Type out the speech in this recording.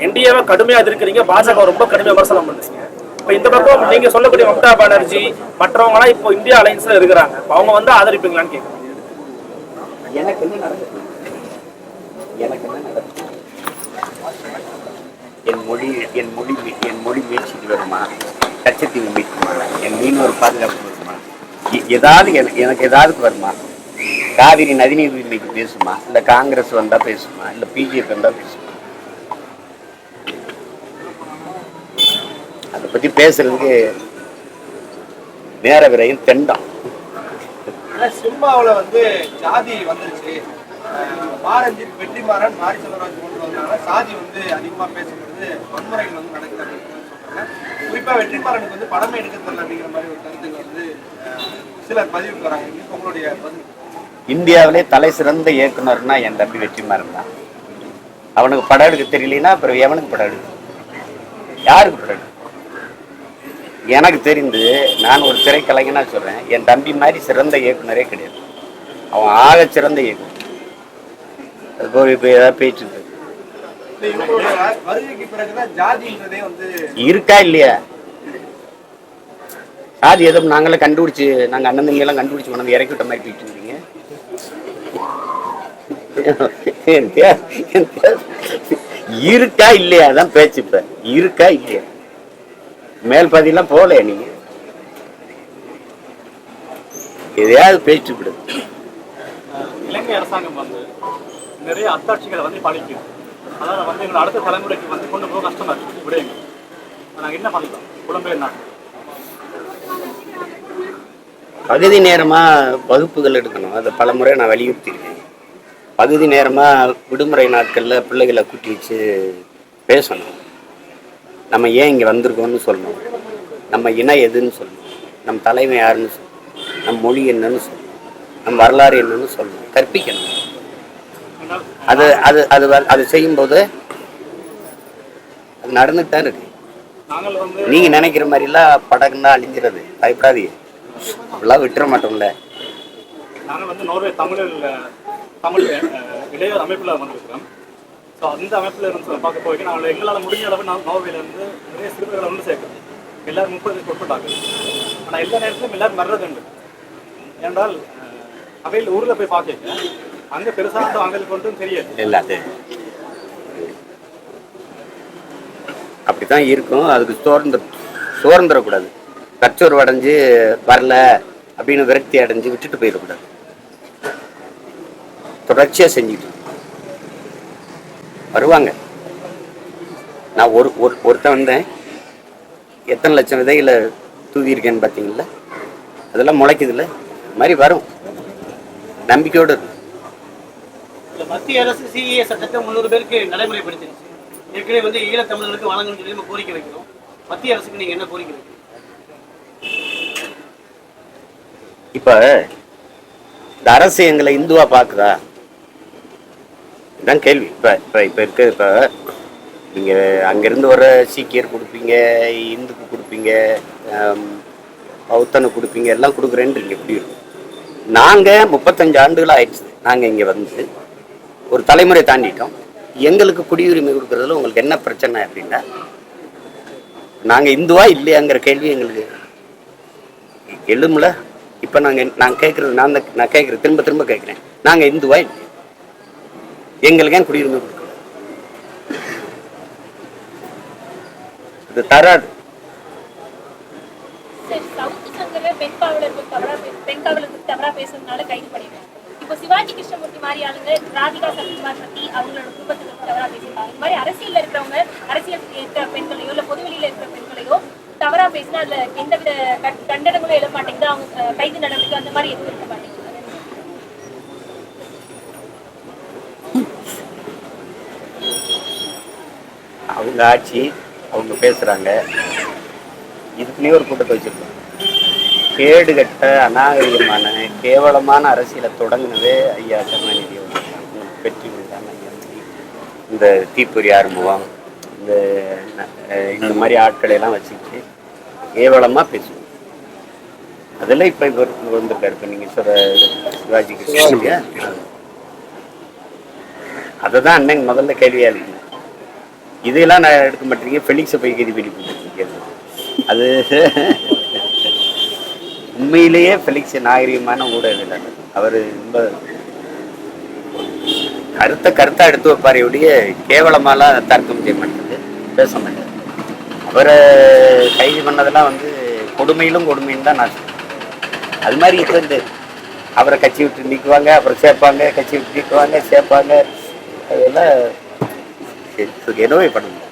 என்டிஏவை கடுமையா எதிர்க்கிறீங்க பாஜக ரொம்ப கடுமையாக விமர்சனம் பண்ணுறீங்க இப்போ இந்த பக்கம் நீங்க சொல்லக்கூடிய மம்தா பானர்ஜி மற்றவங்க எல்லாம் இப்போ இந்தியா அலைன்ஸ்ல இருக்கிறாங்க. அவங்க வந்து ஆதரிப்பீங்களான்னு கேட்குறேன் எனக்கு என்ன எனக்கு என்ன என் மொழி என் மொழி என் மொழி மீட்சிக்கு வருமா? கச்சத்தீவு மீட்குமா என் மீனவர் பாதுகாப்பு வருமா? எ- ஏதாவது எனக்கு எனக்கு ஏதாவது வருமா? காவிரி நதிநீர் உரிமைக்கு பேசுமா? இல்ல காங்கிரஸ் வந்தா பேசுமா? இல்ல பிஜேபி வந்தா பேசுமா? பத்தி பேசுறதுக்கு நேர விரையும் தெண்டம். சினிமாவுல வந்து ஜாதி வந்துருச்சு. அஹ் மாரஞ்சித் வெற்றிமாறன் மாரி செல்வராஜ் கொண்டு வந்தனால சாதி வந்து அதிகமா பேசப்படுது வன்முறைகள் வந்து நடக்குது அப்படின்னு சொல்றாங்க. குறிப்பா வெற்றிமாறனுக்கு வந்து படமே எடுக்க தெரியல அப்படிங்கிற மாதிரி ஒரு கருத்துக்கள் வந்து அஹ், சிலர் பதிவுக்கு வராங்க. இதுக்கு உங்களுடைய பதில் இந்தியாவிலே தலை சிறந்த இயக்குனர்னா என் தம்பி வெற்றிமாறன் தான். அவனுக்கு படம் எடுக்க தெரியலனா அப்புறம் எவனுக்கு படம் எடுக்க? யாருக்கு படம் எடுக்க? எனக்கு தெரிந்து நான் ஒரு திரைக்கலைஞனா சொல்றேன் என் தம்பி மாதிரி சிறந்த இயக்குனரே கிடையாது. அவன் ஆக சிறந்த இயக்குனர். அதுக்கு ஒரு இப்போ ஏதாவது பேச்சு இருக்கு. இல்லையா? சாதி எதுவும் நாங்களே கண்டுபிடிச்சு நாங்க அண்ணன் தம்பி எல்லாம் கண்டுபிடிச்சு கொண்டு இறக்கி விட்ட மாதிரி போயிட்டு இருந்தீங்க இருக்கா இல்லையா? அதான் பேச்சு இப்ப. இருக்கா இல்லையா? மேல் பதிலாம் போகலையா நீங்க? எதையாவது பேச்சு விடு. இலங்கை அரசாங்கம் வந்து நிறைய அத்தாட்சிகளை வந்து பழிக்கும். அதாவது வந்து எங்களை அடுத்த தலைமுறைக்கு வந்து கொண்டு போக கஷ்டமா இருக்கு. விடையுங்க நாங்கள் என்ன பண்ணலாம் புலம்பெயர் நாட்டு பகுதி நேரமா வகுப்புகள் எடுக்கணும். அதை பல முறை நான் வலியுறுத்தியிருக்கேன். பகுதி நேரமா விடுமுறை நாட்கள்ல பிள்ளைகளை கூட்டி வச்சு பேசணும். நம்ம ஏன் இங்கே வந்திருக்கோம்னு சொல்லணும். நம்ம இனம் எதுன்னு சொல்லணும். நம் தலைமை யாருன்னு சொல்லணும். நம் மொழி என்னன்னு சொல்லணும். நம் வரலாறு என்னன்னு சொல்லணும். கற்பிக்கணும். அது அது அது வ- அது செய்யும்போது அது நடந்துட்டு தான் இருக்கு. நீங்கள் நினைக்கிற மாதிரிலாம் படகுன்னா அழிஞ்சிறது பயப்படாதீங்க. அப்படிலாம் விட்டுற மாட்டோம்ல. நாங்கள் வந்து நோர்வே தமிழில் தமிழ் இளையோர் அமைப்பில் வந்திருக்கிறோம். ஸோ அந்த அமைப்பில் இருந்து பார்க்க போய் நாங்கள் எங்களால் முடிஞ்ச அளவு நான் நோவையிலேருந்து இருந்து நிறைய சிறுவர்களை வந்து சேர்க்கிறோம் எல்லாரும் முப்பதுக்கு உட்பட்டாங்க ஆனால் எல்லா நேரத்திலும் எல்லாரும் வர்றது உண்டு ஏனென்றால் அவையில் ஊரில் போய் பார்க்க அங்கே பெருசாக அவங்களுக்கு ஒன்றும் தெரியாது. இல்ல அது. அப்படித்தான் இருக்கும். அதுக்கு சோர்ந்து சோர்ந்துடக்கூடாது கச்சோர்வு அடைஞ்சு வரல அப்படின்னு விரக்தி அடைஞ்சு விட்டுட்டு போயிடக்கூடாது தொடர்ச்சியா செஞ்சுட்டு வருவாங்க. நான் ஒரு ஒரு ஒருத்தன் வந்தேன். எத்தனை லட்சம் விதைகளை தூவியிருக்கேன்னு பார்த்தீங்களா அதெல்லாம் முளைக்குதுல்ல? இது மாதிரி வரும். நம்பிக்கையோடு இருக்கும். மத்திய அரசு சிஏ சட்டத்தை முந்நூறு பேருக்கு நடைமுறைப்படுத்திருச்சு ஏற்கனவே வந்து ஈழத்தமிழர்களுக்கு வழங்கணும்னு சொல்லி நம்ம கோரிக்கை வைக்கிறோம். மத்திய அரசுக்கு நீங்க என்ன கோரிக்கை வைக்கிறீங்க? இப்ப இந்த அரசு எங்களை இந்துவா பாக்குதா இதான் கேள்வி. இப்போ இப்போ இப்போ இருக்க இப்போ நீங்கள் அங்கேருந்து வர சீக்கியர் கொடுப்பீங்க இந்துக்கு கொடுப்பீங்க ஆம், பௌத்தனுக்கு கொடுப்பீங்க எல்லாம் கொடுக்குறேன்றீங்க. குடியுரிமை நாங்கள் முப்பத்தஞ்சு ஆண்டுகள் ஆயிடுச்சு. நாங்கள் இங்கே வந்து ஒரு தலைமுறை தாண்டிட்டோம். எங்களுக்கு குடியுரிமை கொடுக்குறதுல உங்களுக்கு என்ன பிரச்சனை அப்படின்னா நாங்கள் இந்துவா இல்லையாங்கிற கேள்வி எங்களுக்கு எழும்ல இப்போ நாங்கள் நான் கேட்குறது நான் நான் கேட்குறேன் திரும்ப திரும்ப கேட்குறேன் நாங்கள் இந்துவா இல்லை. எங்களுக்கு ஏன் குடியுரிமை கொடுக்கல? இது தராது. சரி சவுத் சங்கர பெண் காவலர்கள் தவறா பே- பேசுறதுனால கைது பண்ணிடுறாங்க இப்போ சிவாஜி கிருஷ்ணமூர்த்தி மாதிரி ஆளுங்க ராதிகா சத்குமார் பத்தி அவங்களோட குடும்பத்தை பத்தி தவறா பேசியிருக்காங்க. இந்த மாதிரி அரசியல்ல இருக்கிறவங்க அரசியல் இருக்கிற பெண்களையோ இல்ல பொதுவெளியில இருக்கிற பெண்களையோ தவறா பேசினா அதுல எந்தவித கட்- தண்டனைகளும் எழ மாட்டேங்குது. அவங்க கைது நடவடிக்கை அந்த மாதிரி எதுவும் இருக்க அவங்க ஆட்சி அவங்க பேசுறாங்க. இதுக்குன்னே ஒரு கூட்டத்தை வச்சிருக்கோம். கேடுகட்ட அநாகரிகமான கேவலமான அரசியலை தொடங்கினதே ஐயா கருணாநிதி வெற்றி ஐயா. மணி. இந்த தீப்பொறி ஆறுமுகம் இந்த இந்த மாதிரி ஆட்களை எல்லாம் வச்சுக்கிட்டு கேவலமா பேசுவோம். அதெல்லாம் இப்ப இவர் வந்திருக்காரு. இப்ப நீங்க சொல்ற சிவாஜி கிருஷ்ணன். அதை தான் அண்ணன் முதல்ல கேள்வியா இருக்கு. இதெல்லாம் நான் எடுக்க மாட்டேங்க ஃபெலிக்ஸை போய் கைது பண்ணி கொடுத்துருக்கேன் அது உண்மையிலேயே ஃபெலிக்ஸ் நாகரிகமான ஊடகவியலாளர். அவர் ரொம்ப கருத்தை கருத்தாக எடுத்து வைப்பார் ஒழிய கேவலமாலாம் தர்க்கம் செய்ய மாட்டேங்குது. பேச மாட்டார் அவரை கைது பண்ணதெல்லாம் வந்து கொடுமையிலும் கொடுமைன்னு தான் நான் அது மாதிரி இப்போ இந்த அவரை கட்சி விட்டு நீக்குவாங்க அப்புறம் சேர்ப்பாங்க கட்சி விட்டு நீக்குவாங்க சேர்ப்பாங்க. அதெல்லாம் చేసి గెలవబడింది